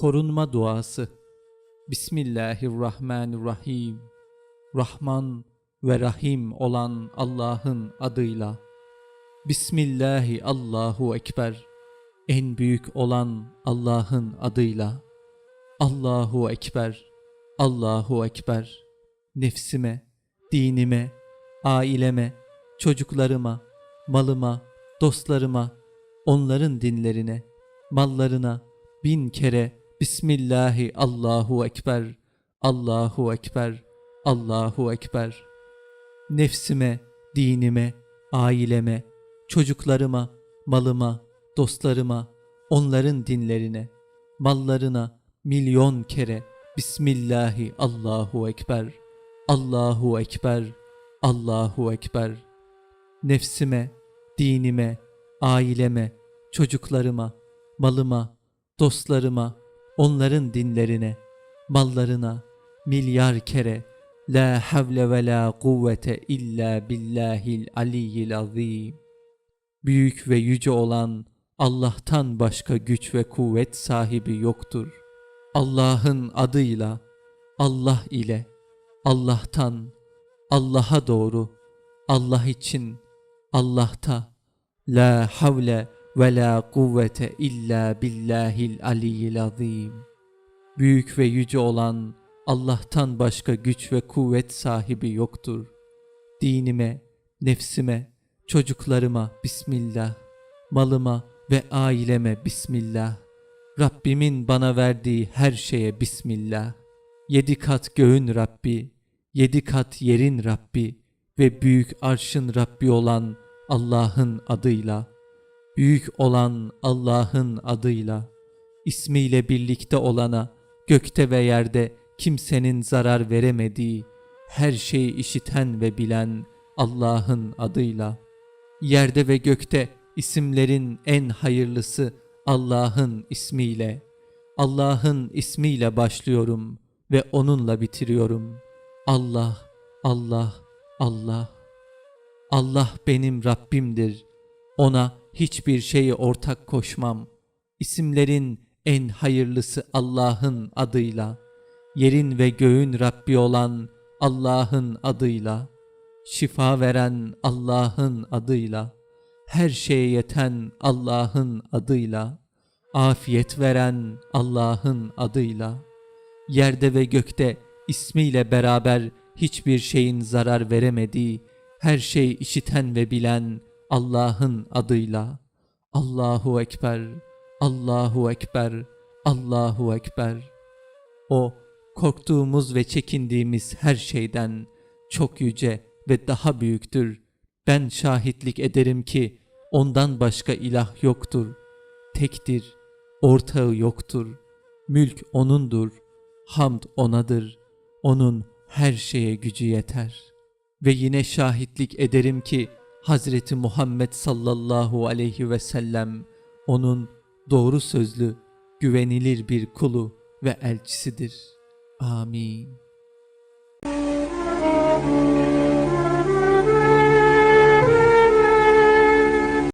Korunma duası. Bismillahirrahmanirrahim. Rahman ve Rahim olan Allah'ın adıyla. Bismillahi Allahu Ekber. En büyük olan Allah'ın adıyla. Allahu Ekber. Allahu Ekber. Nefsime, dinime, aileme, çocuklarıma, malıma, dostlarıma, onların dinlerine, mallarına bin kere Bismillahi Allahu Ekber, Allahu Ekber, Allahu Ekber. Nefsime, dinime, aileme, çocuklarıma, malıma, dostlarıma, onların dinlerine, mallarına milyon kere Bismillahi Allahu Ekber, Allahu Ekber, Allahu Ekber. Nefsime, dinime, aileme, çocuklarıma, malıma, dostlarıma, onların dinlerine, mallarına milyar kere La havle ve la kuvvete illa billahil aliyyil azim. Büyük ve yüce olan Allah'tan başka güç ve kuvvet sahibi yoktur. Allah'ın adıyla, Allah ile, Allah'tan, Allah'a doğru, Allah için, Allah'ta, La havle ve la kuvvete illa billahil aliyyil azim. Büyük ve yüce olan Allah'tan başka güç ve kuvvet sahibi yoktur. Dinime, nefsime, çocuklarıma Bismillah, malıma ve aileme Bismillah. Rabbimin bana verdiği her şeye Bismillah. Yedi kat göğün Rabbi, yedi kat yerin Rabbi ve büyük arşın Rabbi olan Allah'ın adıyla, büyük olan Allah'ın adıyla, ismiyle birlikte olana, gökte ve yerde kimsenin zarar veremediği, her şeyi işiten ve bilen Allah'ın adıyla, yerde ve gökte isimlerin en hayırlısı Allah'ın ismiyle, Allah'ın ismiyle başlıyorum ve onunla bitiriyorum. Allah, Allah, Allah. Allah benim Rabbimdir. Ona hiçbir şeyi ortak koşmam. İsimlerin en hayırlısı Allah'ın adıyla, yerin ve göğün Rabbi olan Allah'ın adıyla, şifa veren Allah'ın adıyla, her şeye yeten Allah'ın adıyla, afiyet veren Allah'ın adıyla, yerde ve gökte ismiyle beraber hiçbir şeyin zarar veremediği, her şey işiten ve bilen Allah'ın adıyla, Allahu Ekber, Allahu Ekber, Allahu Ekber. O korktuğumuz ve çekindiğimiz her şeyden çok yüce ve daha büyüktür. Ben şahitlik ederim ki ondan başka ilah yoktur. Tektir, ortağı yoktur. Mülk O'nundur, hamd O'nadır. O'nun her şeye gücü yeter. Ve yine şahitlik ederim ki Hazreti Muhammed sallallahu aleyhi ve sellem onun doğru sözlü, güvenilir bir kulu ve elçisidir. Amin.